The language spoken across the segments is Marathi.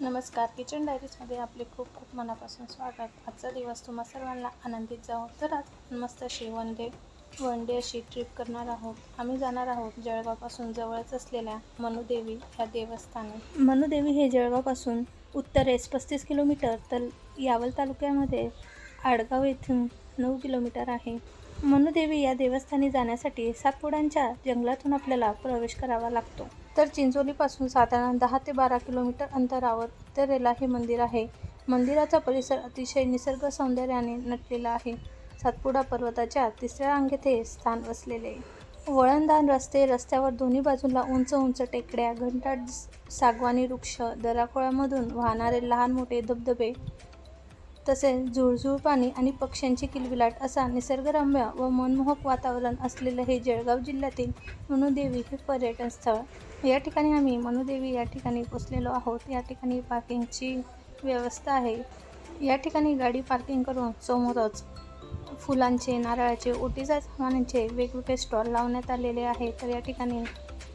नमस्कार. किचन डायरीजमध्ये आपले खूप खूप मनापासून स्वागत. आजचा दिवस तुम्हा सर्वांना आनंदित जावो. तर आज मस्त अशी वन डे वन डे अशी ट्रिप करणार आहोत. आम्ही जाणार आहोत जळगावपासून जवळच असलेल्या मनुदेवी या देवस्थानी. मनुदेवी हे जळगावपासून उत्तरेस पस्तीस किलोमीटर तर यावल तालुक्यामध्ये आडगाव येथून नऊ किलोमीटर आहे. मनुदेवी या देवस्थानी जाण्यासाठी सातपुड्यांच्या जंगलातून आपल्याला प्रवेश करावा लागतो. तर चिंचोलीपासून साधारण दहा ते बारा किलोमीटर अंतरावर उत्तरेला हे मंदिर आहे. मंदिराचा परिसर अतिशय निसर्ग सौंदर्याने नटलेला आहे. सातपुडा पर्वताच्या तिसऱ्या रांगेत हे स्थान वसलेले. वळणदान रस्ते रस्त्यावर दोन्ही बाजूला उंच उंच टेकड्या घंटाट सागवानी वृक्ष दराखोळ्यामधून वाहणारे लहान मोठे धबधबे तसेच झुळझुळ पाणी आणि पक्ष्यांची किलबिलाट असा निसर्गरम्य व मनमोहक वातावरण असलेलं हे जळगाव जिल्ह्यातील मनुदेवी हे पर्यटन स्थळ. या ठिकाणी आम्ही मनुदेवी या ठिकाणी पोचलेलो आहोत. या ठिकाणी पार्किंगची व्यवस्था आहे. या ठिकाणी गाडी पार्किंग करून समोरच फुलांचे नारळाचे ओटीचा सामानांचे वेगवेगळे स्टॉल लावण्यात आलेले आहे तर या ठिकाणी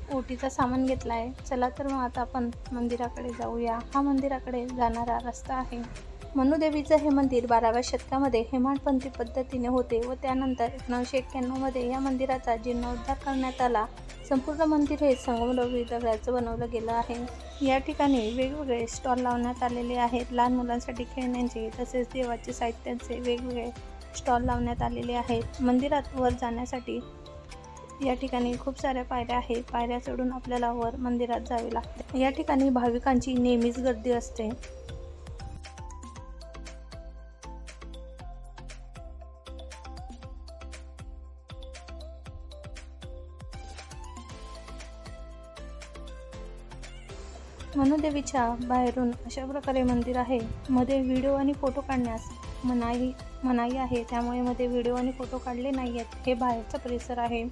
ओटीचा सामान घेतला आहे चला तर मग आता आपण मंदिराकडे जाऊया. हा मंदिराकडे जाणारा रस्ता आहे. मनुदेवीचं हे मंदिर बाराव्या शतकामध्ये हेमाडपंथी पद्धतीने होते व त्यानंतर एकोणीसशे एक्क्याण्णवमध्ये या मंदिराचा जीर्णोद्धार करण्यात आला. संपूर्ण मंदिर हे संगमरवरी दगडाचं बनवलं गेलं आहे. या ठिकाणी वेगवेगळे स्टॉल लावण्यात आलेले आहेत. लहान मुलांसाठी खेळण्यांचे तसेच देवाचे साहित्यांचे वेगवेगळे स्टॉल लावण्यात आलेले आहेत. मंदिरात वर जाण्यासाठी या ठिकाणी खूप साऱ्या पायऱ्या आहेत. पायऱ्या चढून आपल्याला वर मंदिरात जावे लागते. या ठिकाणी भाविकांची नेहमीच गर्दी असते. मनुदेवीच्या बाहेरून अशा प्रकारे मंदिर आहे. मध्ये व्हिडिओ आणि फोटो काढण्यास मनाई मनाई आहे. त्यामुळे मध्ये व्हिडिओ आणि फोटो काढले नाही आहेत हे बाहेरचा परिसर आहे.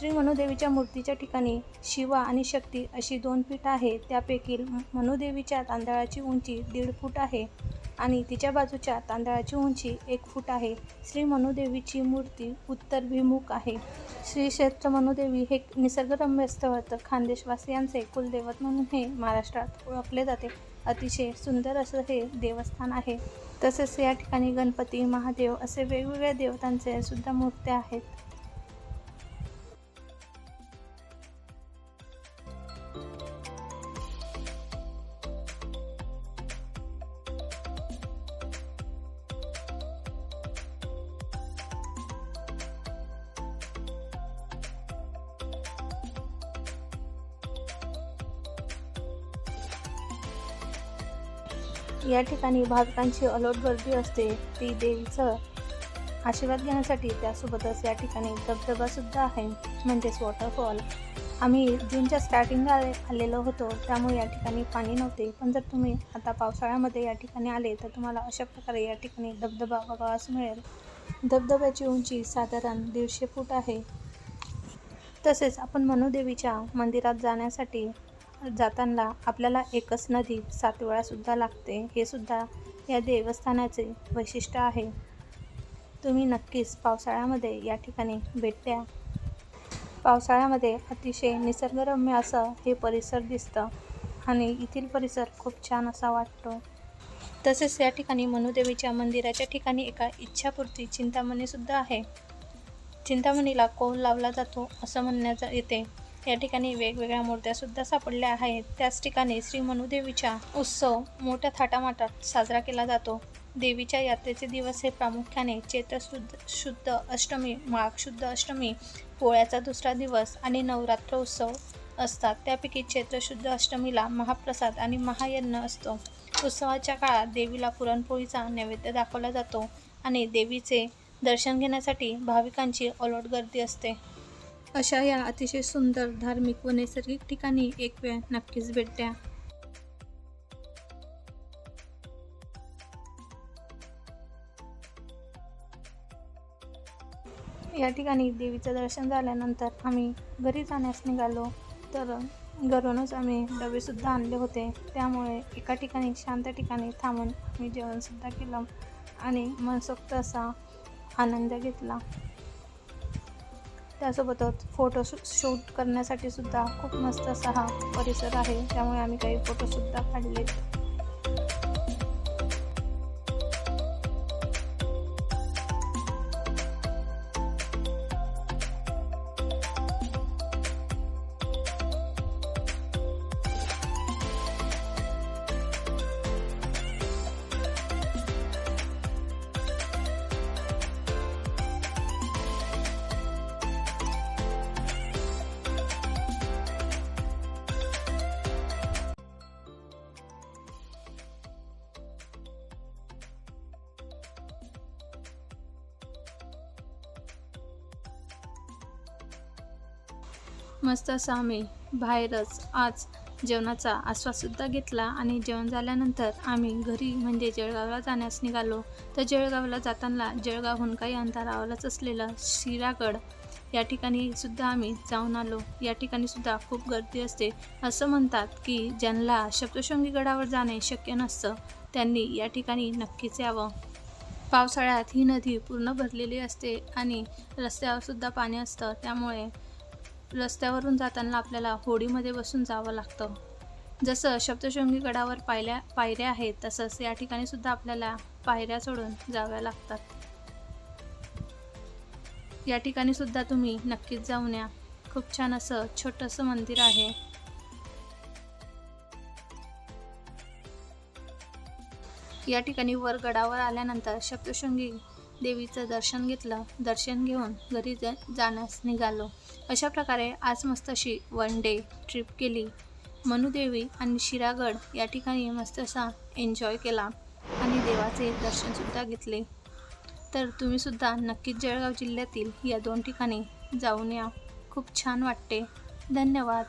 श्री मनुदेवीच्या मूर्तीच्या ठिकाणी शिवा आणि शक्ती अशी दोन पीठ आहे त्यापैकी मनुदेवीच्या तांदळाची उंची दीड फूट आहे आणि तिच्या बाजूच्या तांदळाची उंची एक फूट आहे. श्री मनुदेवीची मूर्ती उत्तरभिमुख आहे. श्री क्षेत्र मनुदेवी हे निसर्गरम्य स्थळ तर खानदेशवासियांचे कुलदैवत म्हणून हे महाराष्ट्रात ओळखले जाते. अतिशय सुंदर असं हे देवस्थान आहे. तसेच या ठिकाणी गणपती महादेव असे वेगवेगळ्या देवतांचे सुद्धा मूर्त्या आहेत. या ठिकाणी भाविकांची अलोट गर्दी असते. ती देवीचं आशीर्वाद घेण्यासाठी त्यासोबतच या ठिकाणी धबधबासुद्धा आहे म्हणजेच वॉटरफॉल आम्ही जूनच्या स्टार्टिंगला आलेलो होतो त्यामुळे या ठिकाणी पाणी नव्हते. पण जर तुम्ही आता पावसाळ्यामध्ये या ठिकाणी आले तर तुम्हाला अशा प्रकारे या ठिकाणी धबधबा बघावास मिळेल. धबधब्याची उंची साधारण दीडशे फूट आहे. तसेच आपण मनुदेवीच्या मंदिरात जाण्यासाठी जाताना आपल्याला एकच नदी सात वेळासुद्धा लागते. हे सुद्धा या देवस्थानाचे वैशिष्ट्य आहे. तुम्ही नक्कीच पावसाळ्यामध्ये या ठिकाणी भेट द्या. पावसाळ्यामध्ये अतिशय निसर्गरम्य असं हे परिसर दिसतं आणि येथील परिसर खूप छान असा वाटतो. तसेच या ठिकाणी मनुदेवीच्या मंदिराच्या ठिकाणी एका इच्छापूर्ती चिंतामणीसुद्धा आहे. चिंतामणीला कोल लावला जातो असं म्हणण्यात येते. या ठिकाणी वेगवेगळ्या मूर्त्यासुद्धा सापडल्या आहेत. त्याच ठिकाणी श्री मनुदेवीचा उत्सव मोठ्या थाटामाटात साजरा केला जातो. देवीच्या यात्रेचे दिवस हे प्रामुख्याने चैत्र शुद्ध शुद्ध अष्टमी माघ शुद्ध अष्टमी पोळ्याचा दुसरा दिवस आणि नवरात्र उत्सव असतात. त्यापैकी चैत्र शुद्ध अष्टमीला महाप्रसाद आणि महायज्ञ असतो. उत्सवाच्या काळात देवीला पुरणपोळीचा नैवेद्य दाखवला जातो आणि देवीचे दर्शन घेण्यासाठी भाविकांची अलोट गर्दी असते. अशा या अतिशय सुंदर धार्मिक व नैसर्गिक ठिकाणी एक वेळ नक्कीच भेट द्या. या ठिकाणी देवीचं दर्शन झाल्यानंतर आम्ही घरी जाण्यास निघालो. तर घरूनच आम्ही डबेसुद्धा आणले होते. त्यामुळे एका ठिकाणी शांत ठिकाणी थांबून आम्ही जेवणसुद्धा केलं आणि मनसोक्त असा आनंद घेतला. त्यासोबतच फोटो शूट करण्यासाठी सुद्धा खूप मस्त असा हा परिसर आहे. त्यामुळे आम्ही काही फोटोसुद्धा काढलेत. मस्त असं आम्ही बाहेरच आज जेवणाचा आस्वादसुद्धा घेतला आणि जेवण झाल्यानंतर आम्ही घरी म्हणजे जळगावला जाण्यास निघालो. तर जळगावला जाताना जळगावहून काही अंतरावरच असलेलं शिरागड या ठिकाणी सुद्धा आम्ही जाऊन आलो. या ठिकाणी सुद्धा खूप गर्दी असते. असं म्हणतात की ज्यांना सप्तशृंगी गडावर जाणे शक्य नसतं त्यांनी या ठिकाणी नक्कीच यावं. पावसाळ्यात ही नदी पूर्ण भरलेली असते आणि रस्त्यावर सुद्धा पाणी असतं. त्यामुळे रस्त्यावरून जाताना आपल्याला होडीमध्ये बसून जावं लागतं. जसं सप्तशृंगी गडावर पायऱ्या पायऱ्या आहेत तसंच या ठिकाणी सुद्धा आपल्याला पायऱ्या चढून जाव्या लागतात. या ठिकाणी सुद्धा तुम्ही नक्कीच जाऊन या. खूप छान असं छोटंसं मंदिर आहे. या ठिकाणी वर गडावर आल्यानंतर सप्तशृंगी देवीचं दर्शन घेतलं दर्शन घेऊन घरी ज जाण्यास निघालो. अशा प्रकारे आज मस्त अशी वन डे ट्रिप केली. मनुदेवी आणि शिरागड या ठिकाणी मस्त असा एन्जॉय केला आणि देवाचे दर्शनसुद्धा घेतले. तर तुम्हीसुद्धा नक्कीच जळगाव जिल्ह्यातील या दोन ठिकाणी जाऊन या. खूप छान वाटते. धन्यवाद.